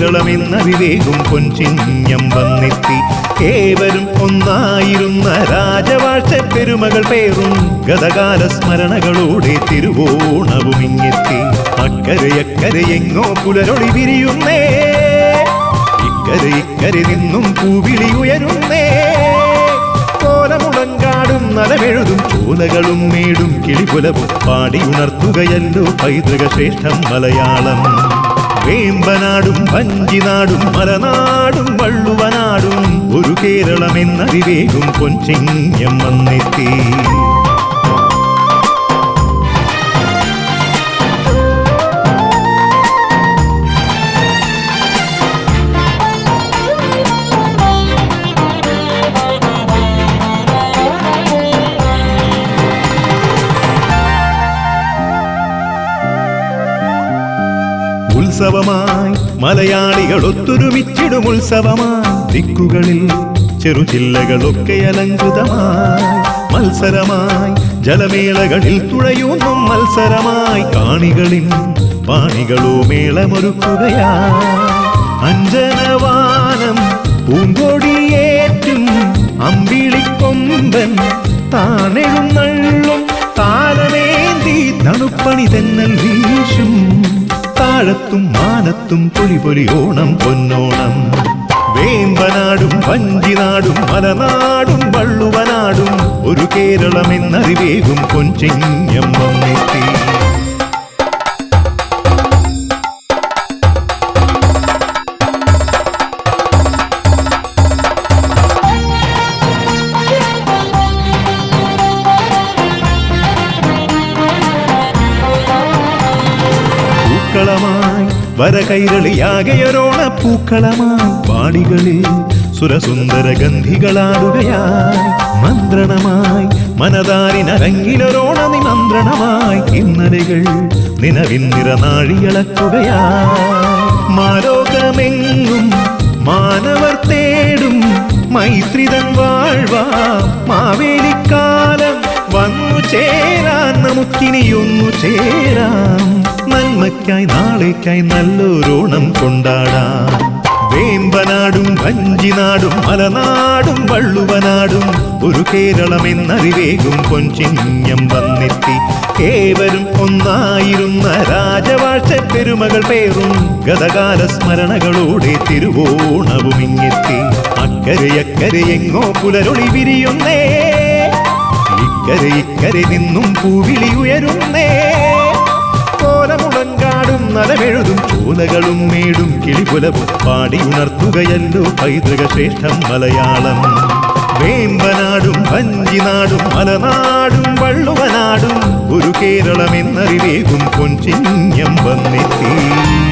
കേരളമെന്ന വിവേകും പൊൻചിഹ്നം വന്നെത്തി. ഏവരും ഒന്നായിരുന്ന രാജവാഴ്ച പെരുമകൾ പേറും ഗതകാല സ്മരണകളോടെ തിരുവോണവും ഇങ്ങെത്തി അക്കരയക്കരയെങ്ങോ പുലരൊളി വിരിയുന്നേ. ഇക്കരെ ഇക്കരെ നിന്നും പൂവിളി ഉയരുന്നേ. കോലമുടങ്കാടും നലമെഴുതും കൂലകളും മേടും കിളിപുലവും പാടിയുണർത്തുകയല്ലോ പൈതൃക ശ്രേഷ്ഠം മലയാളം. വേമ്പനാടും വഞ്ചിനാടും മലനാടും വള്ളുവനാടും. ഒരു കേരളമെന്ന വിവേകും പൊൻചിങ്ങം വന്നെത്തി. ഉത്സവമായി മലയാളികൾ ഒത്തൊരുമിച്ചിടും ഉത്സവമായി. ദിക്കുകളിൽ ചെറുചില്ലകളൊക്കെ അലങ്കൃതമായി. മത്സരമായി ജലമേളകളിൽ തുഴയുന്നു മത്സരമായി. കാണികളിൽ പാണികളോ മേളമൊരുക്കുകയായി. അഞ്ജനവാനം പൂങ്കൊടിയേറ്റും അമ്പിളിക്കൊമ്പൻ താനെഴുന്നള്ളും താരമേന്തി തണുപ്പണി തന്നൽ വീശും. താഴത്തും മാനത്തും പൊലി പൊലി ഓണം പൊന്നോണം വേമ്പനാടും വഞ്ചിനാടും മലനാടും വള്ളുവനാടും ഒരു കേരളമെന്നറിവേകും പൊൻചിങ്ങം വന്നെത്തി വരകൈരളിയാകെയൊരോണ പൂക്കളമായി പാടികളിൽ സുരസുന്ദര ഗന്ധികളാടുകയായി മന്ത്രണമായി മനതാരിനരങ്ങിലൊരോണ നിമന്ത്രണമായി. ഇന്നലകൾ നിലവിൻ നാഴിയളക്കുകയായി മാലോകമെങ്ങും മാനവർ തേടും മൈത്രിതൻ വാഴ്വാ. മാവേലിക്കാലം വന്നു ചേരാൻ നമുക്കിനിയൊന്നു ചേരാം. നന്മയ്ക്കായി നാളേക്കായി നല്ലൊരോണം കൊണ്ടാടാം. വേമ്പനാടും വഞ്ചിനാടും മലനാടും വള്ളുവനാടും. ഒരു കേരളം കേരളമെന്നറിവേകും കൊഞ്ചിഞ്ഞം വന്നെത്തി. ഏവരും ഒന്നായിരുന്ന രാജവാഴ്ച പെരുമകൾ പേറും ഗതകാല സ്മരണകളോടെ തിരുവോണവും ഇങ്ങെത്തി അക്കരയക്കരയെങ്ങോ പുലരൊളി വിരിയുന്നേ. ഇക്കരെ നിന്നും പൂവിളി ഉയരുന്നേ. കോലമുളങ്കാടും നലമെഴുതും ചോലകളും മേടും കിളിപുലവും പാടിയുണർത്തുകയല്ലോ പൈതൃക ശ്രേഷ്ഠം മലയാളം. വേമ്പനാടും വഞ്ചിനാടും മലനാടും വള്ളുവനാടും ഒരു കേരളമെന്നറിവേകും കൊഞ്ചിഞ്ഞം വന്നെത്തി.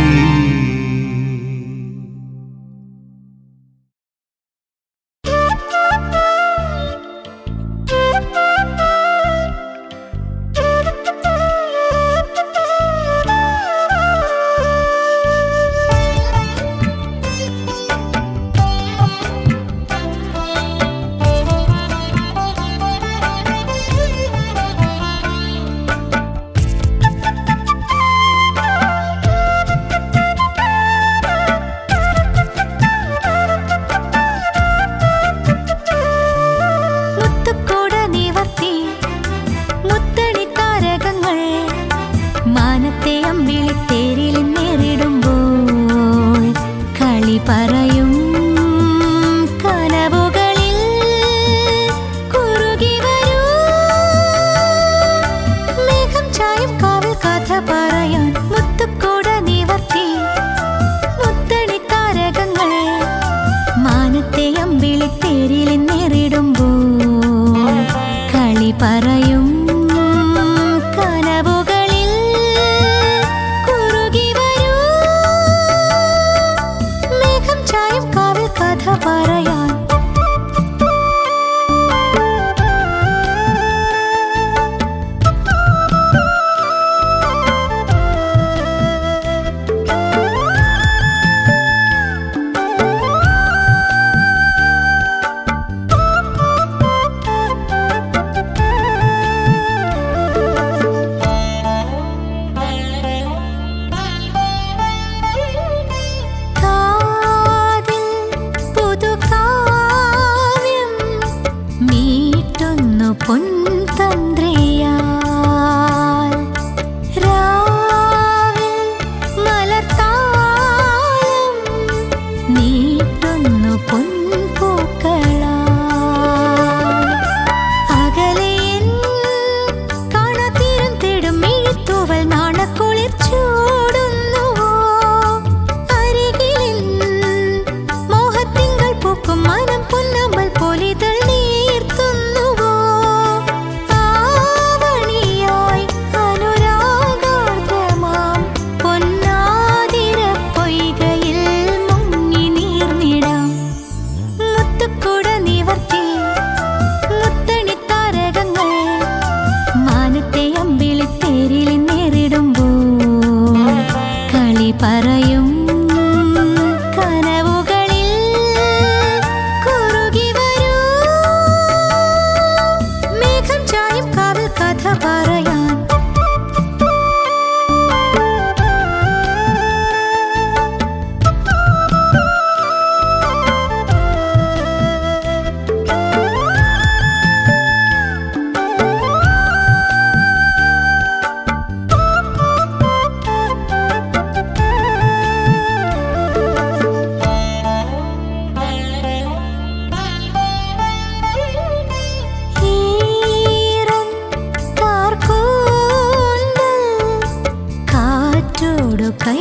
to go.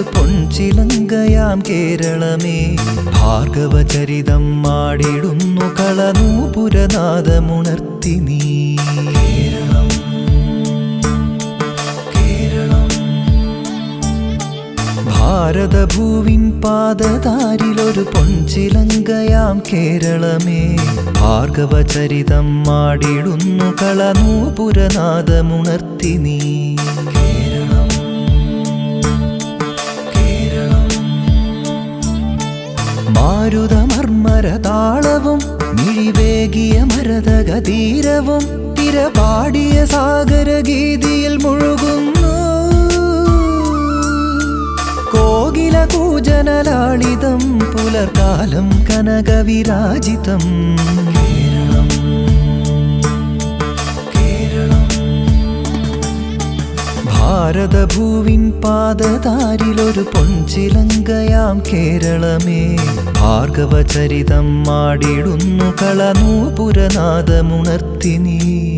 പാദതാരിലൊരു പൊൻചിലങ്കയാം കേരളമേ. ഭാർഗവചരിതം മാടിടുന്നു കളനൂപുരനാഥമുണർത്തി നീ. കേരളം ഭാരതഭൂവിൻ പാദതാരിലൊരു പൊൻചിലങ്കയാം കേരളമേ. ഭാർഗവചരിതം മാടിടുന്നു കളനൂപുരനാഥമുണർത്തി നീ. മാരുതമർമ്മരതാളവും മിഴിവേകിയ മരതകതീരവും തിരപാടിയ സാഗരഗീതിയിൽ മുഴുകുന്നു. കോകില കൂജനലാളിതം പുലർകാലം കനകവിരാജിതം. ഭാരതഭൂവിൻ പാദതാരിലൊരു പൊൻചിലങ്കയാം കേരളമേ. ഭാർഗവചരിതം മാടിടുന്നു കളനൂപുരനാദമുണർത്തി നീ.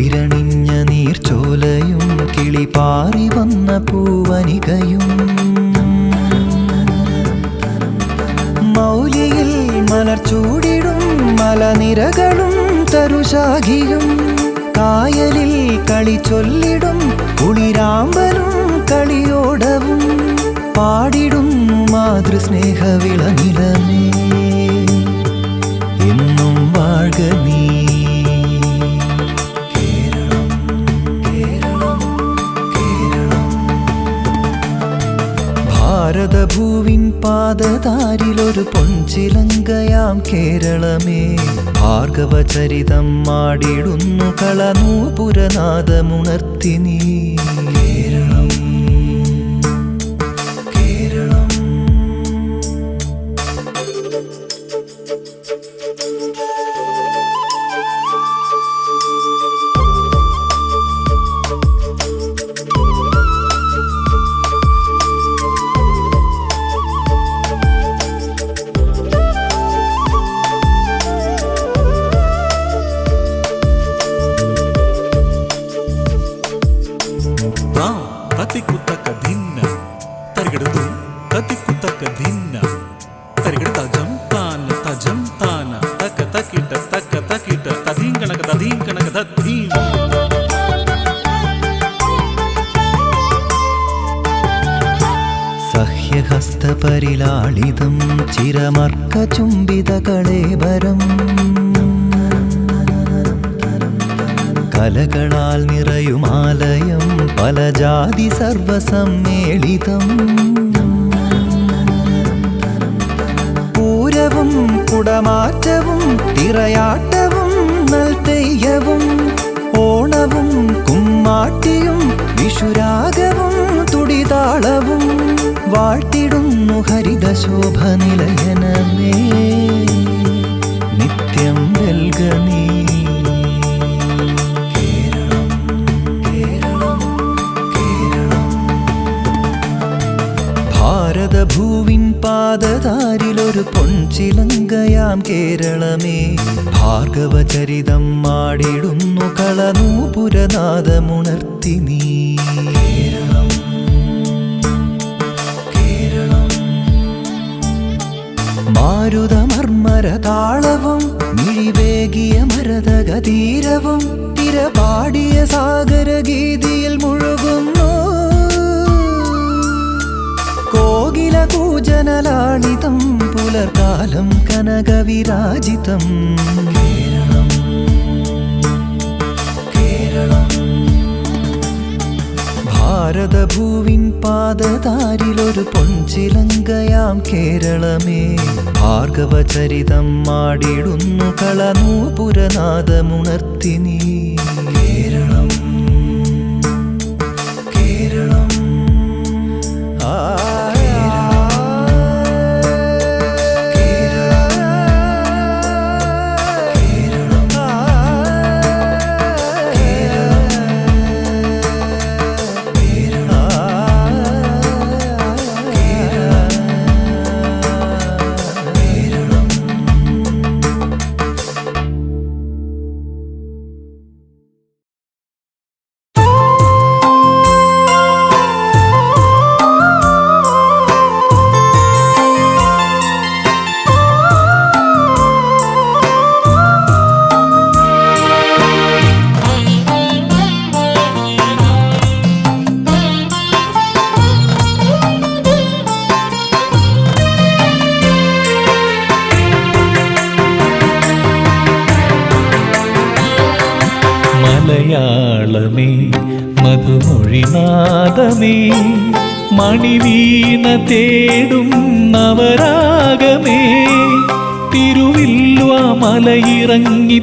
കുളിരണിഞ്ഞ നീർച്ചോലയും കിളിപാറി വന്ന പൂവനികയും. മൗലിയിൽ മലർച്ചൂടിടും മലനിരകളും തരുശാഖിയും. കായലിൽ കളി ചൊല്ലിടും കുളിരാമ്പലും കളിയോടവും. പാടിടും മാതൃസ്നേഹവിളനിലമേ. എന്നും ഭാരതഭൂവിൻ പാദതാരിലൊരു പൊൻചിലങ്കയാം കേരളമേ. ഭാർഗവചരിതം മാടിടുന്നു കളനൂപുരനാദമുണർത്തി നീ. സർവസമ്മേളിതം പൂരവും കുടമാറ്റവും തിറയാട്ടവും നൽതെയ്യവും ഓണവും കുമ്മാട്ടിയും വിഷുരാഗവും തുടിതാളവും വാഴ്ത്തിടുന്നു ഹരിതശോഭ നിലയനമേ നിത്യം വെൽഗനീ ഭാരതഭൂവിൻ പാദതാരിലൊരു പൊൻചിലങ്കയാം കേരളമേ. ഭാർഗവചരിതം മാടിടുന്നു കളനൂപുരനാഥമുണർത്തി നീ. കേരളം കേരളം. മാരുതമർമ്മരതാളവും മിഴിവേകിയ മരതകതീരവും തിരപാടിയ സാഗരഗീതിയിൽ മുഴുകുന്നു കൂജനലാളിതം പുലർകാലം കനകവിരാജിതം. കേരളം ഭാരതഭൂവിൻ പാദതാരിലൊരു പൊൻചിലങ്കയാം കേരളമേ. ഭാർഗവചരിതം മാടിടുന്നു കളനൂപുരനാദമുണർത്തി നീ.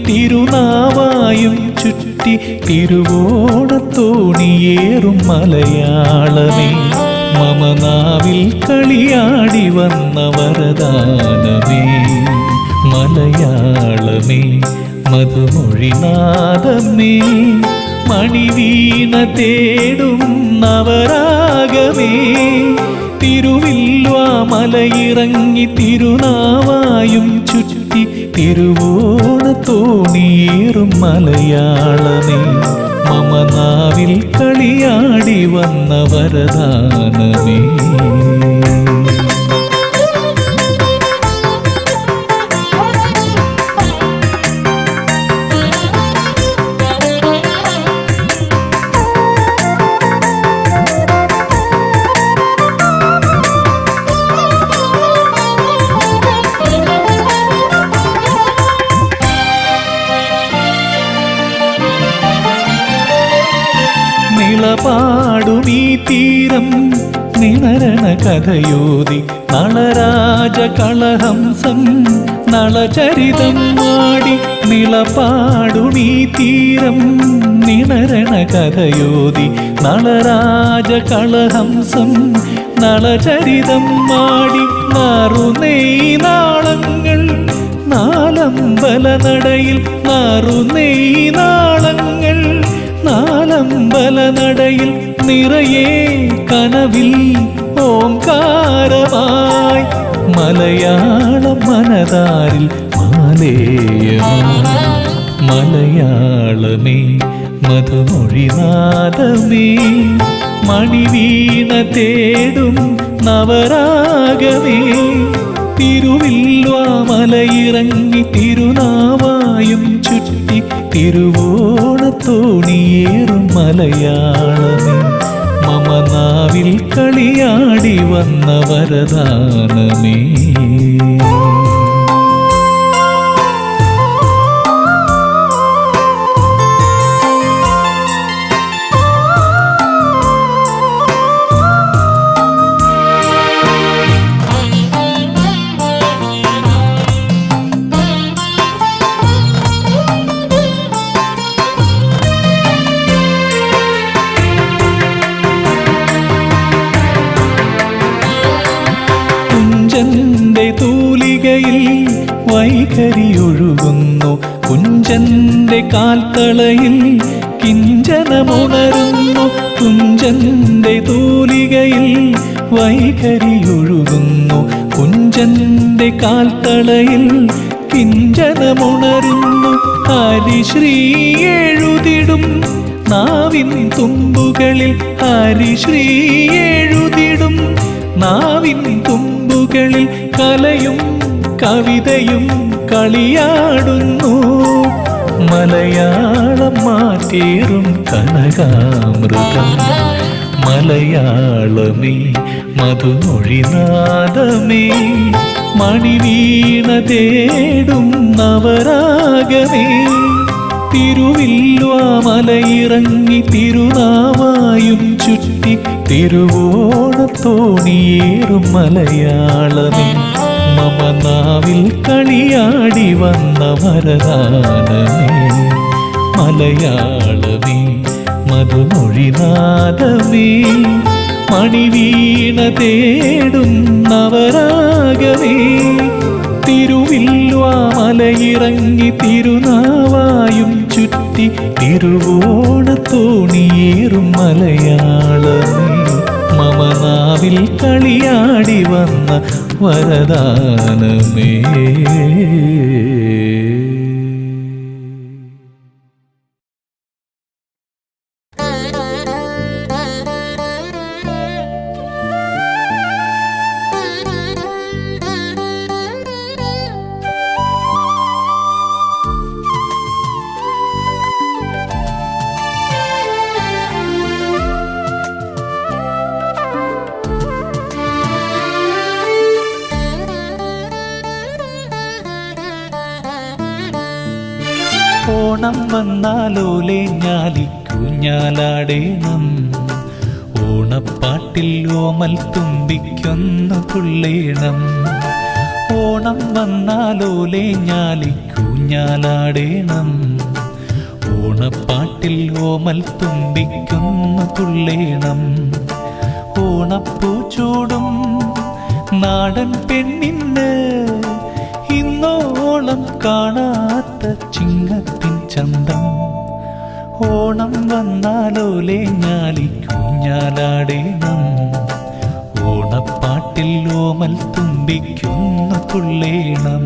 തിരുനാവായും ചുറ്റി തിരുവോണത്തോണിയേറും മലയാളമേ. മമനാവിൽ കളിയാടി വന്ന വരദാനമേ. മലയാളമേ മധുമൊഴിനാദമേ മണിവീണ തേടും നവരാഗമേ. തിരുവില്വാ മലയിറങ്ങി തിരുനാവായും ചുറ്റി തിരുവോണത്തോണിയേറും മലയാളമേ. മമനാവിൽ കളിയാടി വന്ന വരദാനമേ. നിളപാടുമീ തീരം നിണരണ കഥയോതി നളരാജ കളഹംസം നളചരിതം മാടി നിളപാടുമീ തീരം നിണരണ കഥയോതി നളരാജ കളഹംസം നളചരിതം മാടി നാറുനെയ് നാളങ്ങൾ നാലമ്പല നടയിൽ നാറുനെയ് നാളങ്ങൾ നാലമ്പല നടയിൽ നിറയെ കനവിൽ ഓംകാരമായി മലയാള മനതാരിൽ മലയാളമേ മധുമൊഴിനാദമേ മണിവീണ തേടും നവരാഗമേ തിരുവില്വാമലയിറങ്ങി തിരുനാവായും തിരുവോണത്തോണിയേറും മലയാളമേ. മമനാവിൽ കളിയാടി വന്ന വരദാനമേ. കുഞ്ചന്റെ തൂലികയിൽ വൈഖരിയൊഴുകുന്നു. കുഞ്ചന്റെ കാൽത്തളയിൽ കിഞ്ചനമുണരുന്നു. ഹരിശ്രീ എഴുതിടും നാവിൻ തുമ്പുകളിൽ. ഹരിശ്രീ എഴുതിടും നാവിൻ തുമ്പുകളിൽ. കലയും കവിതയും കളിയാടുന്നു. മലയാളം മാറ്റേറും കനകാമൃതം. മലയാളമേ മധുമൊഴിനാദമേ മണിവീണ തേടും നവരാഗമേ. തിരുവില്വാമലയിറങ്ങി തിരുനാവായും ചുറ്റി തിരുവോണത്തോണിയേറും മലയാളമേ. മമ നാവിൽ കളിയാടി വന്ന വരദാനമേ. മലയാളമേ മധുമൊഴിനാദമേ മണിവീണ തേടും നവരാഗമേ. തിരുവില്വാമലയിറങ്ങി തിരുനാവായും ചുറ്റി തിരുവോണത്തോണിയേറും മലയാളമേ. മമ നാവിൽ കളിയാടി വന്ന വരദാനമേ. ഓണം വന്നാലോലെ ഞാലിക്കുഞ്ഞാലാടേണം ഓണപ്പാട്ടിൽ ഓമൽ തുമ്പിക്കൊന്നു തുള്ളേണം ഓണം വന്നാലോലെ ഞാലിക്കുഞ്ഞാലാടേണം ഓണപ്പാട്ടിൽ ഓമൽ തുമ്പിക്കൊന്നു തുള്ളേണം ഓണപ്പൂ ചൂടും നാടൻ പെണ്ണിന് ഇന്നോളം കാണാത്ത ചന്തം. ഓണം വന്നാലോലെ ഞാലിക്കുഞ്ഞാലാടേണം ഓണപ്പാട്ടിൽ ഓമൽ തുമ്പിക്കുന്ന തുള്ളേണം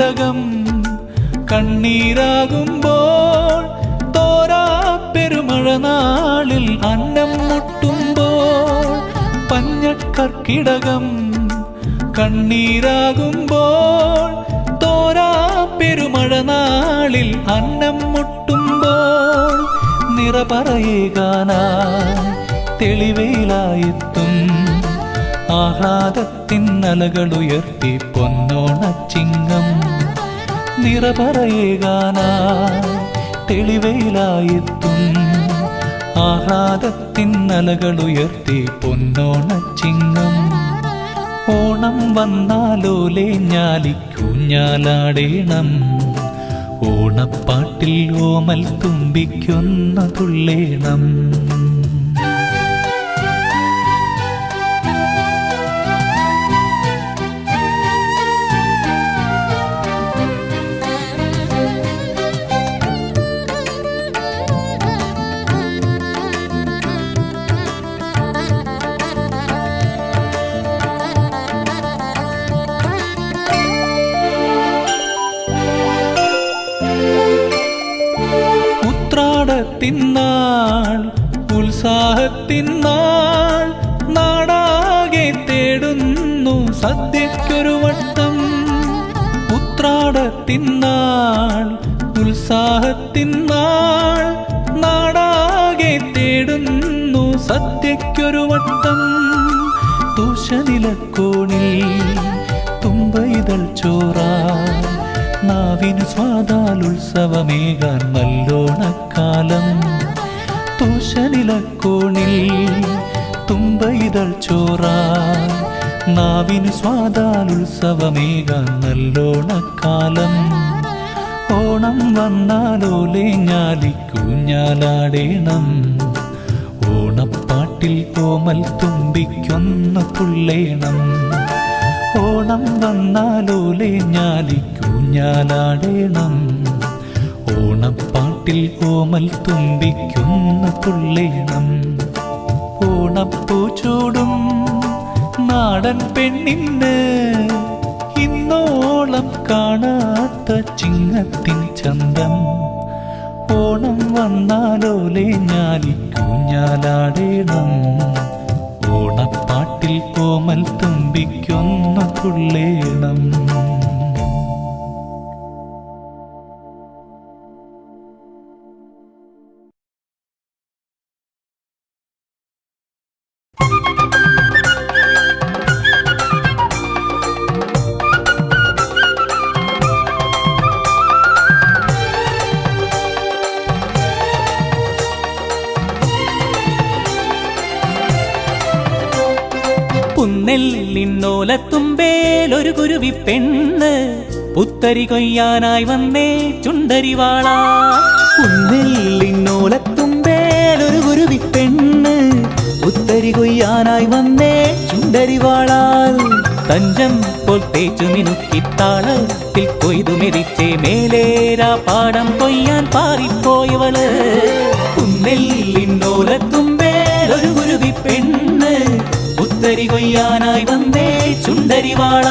കർക്കിടകം കണ്ണീരാകുമ്പോൾ തോരാ പെരുമഴ നാളിൽ അന്നം മുട്ടുമ്പോൾ പഞ്ഞക്കർക്കിടകം കണ്ണീരാകുമ്പോൾ തോരാ പെരുമഴ നാളിൽ അന്നം മുട്ടുമ്പോൾ നിറ നിറപറയേകാനായി തെളിവയിലായെത്തും ആഹ്ലാദത്തിൻ അലകളുയർത്തി പൊന്നോണച്ചിങ്ങം നിറപറയേകാനായി തെളിവയിലായെത്തും. ആഹ്ലാദത്തിന്നലകളുയർത്തി പൊന്നോണ പൊന്നോണച്ചിങ്ങം ഓണം വന്നാലോലേ ഞാലിക്കൂഞ്ഞാലാടേണം ഓണപ്പാട്ടിൽ ഓമൽ തുമ്പിക്കൊന്ന തുള്ളേണം. ഉത്രാടത്തിന്നാൾ ഉത്സാഹത്തിന്നാൾ നാടാകെ തേടുന്നു സദ്യക്കൊരു വട്ടം. ഉത്രാടത്തിന്നാൾ ഉത്സാഹത്തിന്നാൾ നാടാകെ തേടുന്നു സദ്യക്കൊരു വട്ടം. തൂശനിലക്കോണിൽ തുമ്പ ഇതൾ ചോറാ നാവിനു സ്വാദാലുത്സവമേകാൻ നല്ലോണക്കാലം തൂഷനിലക്കോണിൽ തുമ്പയിതൾ ചോറാ. നാവിനു സ്വാദാലുത്സവമേകാൻ നല്ലോണക്കാലം ഓണം വന്നാലോലെ ഞാലിക്കൂഞ്ഞാലാടേണം ഓണപ്പാട്ടിൽ കോമൽ തുമ്പിക്കൊന്നു തുള്ളേണം ഓണം വന്നാലോലെ ഞാലിക്കൂഞ്ഞാലാടേണം ഓണപ്പാട്ടിൽ കോമൽ തുമ്പിക്കുന്ന തുള്ളേണം ഓണപ്പൂ ചൂടും നാടൻ പെണ്ണിന് ഇന്നോളം കാണാത്ത ചിങ്ങത്തിൻ ചന്തം. ഓണം വന്നാലോലെ ഞാലിക്കൂഞ്ഞാലാടേണം ഓണപ്പാട്ടിൽ കോമൽ തുമ്പിക്കൊന്നു തുള്ളേണം പുന്നെല്ലിന്നോലത്തുമ്പേലൊരു കുരുവി പെണ്ണ് പുത്തരി കൊയ്യാനായി വന്നേ ചുണ്ടരിവാള. പുന്നെല്ലിന്നോലത്തുമ്പേലൊരു കുരുവി പെണ്ണ് പുത്തരി കൊയ്യാനായി വന്നേ ചുണ്ടരിവാളാൽ. തഞ്ചം പോൽ തേച്ചു നിനുക്കിത്താളത്തിൽ കൊയ്തു മെതിച്ചേ മേലേരാ പാടം കൊയ്യാൻ പാറിപ്പോയവൾ. പുന്നെല്ലിന്നോലത്തുമ്പേലൊരു കുരുവി പെണ്ണ് പുത്തരി കൊയ്യാനായി വന്നേ ചുണ്ടരിവാള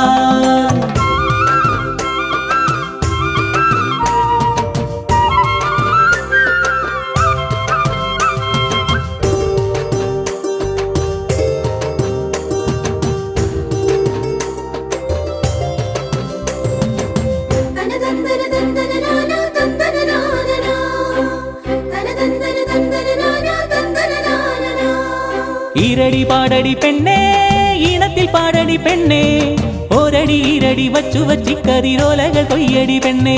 ഈരടി പാടടി പെണ്ണേ ഈണത്തിൽ പാടടി പെണ്ണേ. ഒരടി ഈരടി വച്ചു വച്ചി വച്ചിക്കതിരോലകൾ കൊയ്യടി പെണ്ണേ.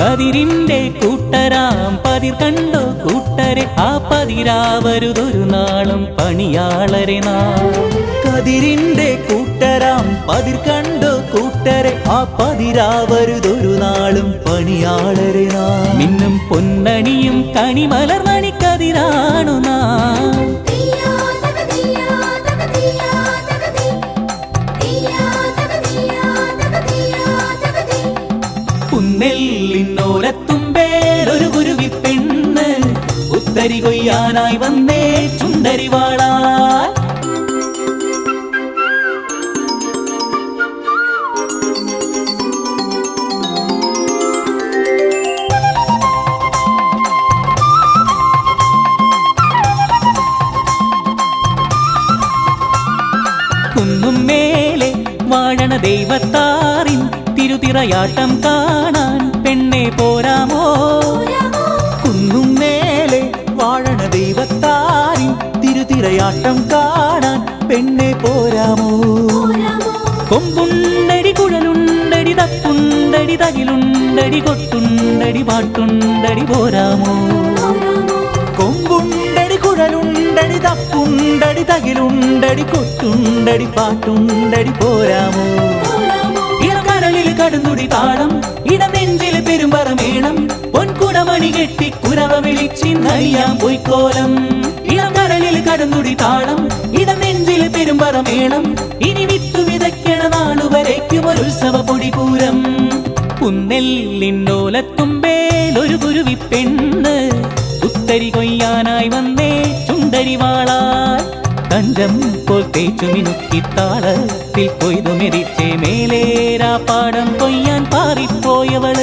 കതിരിന്റെ കൂട്ടരാം പതിർ കണ്ടോ കൂട്ടരെ? ആ പതിരാവരുതൊരു നാളും പണിയാളരെ നാം. കതിരിന്റെ കൂട്ടരാം പതിർ കണ്ടു കൂട്ടരെ ആ പതിരാവരുതൊരു നാളും പണിയാളരെ നിന്നും മിന്നും പൊന്നണിയും നാം. തീയാ. തക തീ. പുന്നെല്ലിന്നോലത്തുമ്പേലൊരു കുരുവി പെണ്ണ്. ഉത്തരി കൊയ്യാനായി വന്നേ ചുണ്ടരിവാള. ദൈവത്താറിൻ തിരുതിറയാട്ടം കാണാൻ പെണ്ണെ പോരാമോ? കുന്നും മേലെ വാഴണ ദൈവത്താറിൽ തിരുതിറയാട്ടം കാണാൻ പെണ്ണെ പോരാമോ? കൊമ്പുണ്ടടി കുഴലുണ്ടടി തപ്പുണ്ടടി തകിലുണ്ടടി കൊട്ടുണ്ടടി പാട്ടുണ്ടടി പോരാമോ? കൊമ്പുണ്ടടി കുഴലുണ്ടടി തപ്പുണ്ടടി തകിലുണ്ടടി കൊട്ടുണ്ടടി പാട്ടുണ്ടടി പോരാമോ? കടന്നുടി താളം ഇടനെഞ്ചിൽ പെരുമ്പറമേണം പൊൻകുടമണി കെട്ടി കുരവ വിളിച്ചിന്നറിയാം പൊയ്ക്കോലം. ഇളകടലിൽ കടന്നുടി താളം ഇടനെഞ്ചിൽ പെരുമ്പറമേണം ഇനി വിത്തു വിതയ്ക്കണ നാളുവരയ്ക്കും ഒരു ഉത്സവ പൊടിപൂരം. പുന്നെല്ലിന്നോലത്തുമ്പേൽ ഒരു കുരുവി പെണ്ണ് ഉത്തരി കൊയ്യാനായി വന്നേ ചുണ്ടരി വാളാൽ തഞ്ചം പോൽ തേച്ചു മിനുക്കി താളത്തിൽ മേലേരാ പാടം കൊയ്യാൻ പാറിപ്പോയവൾ.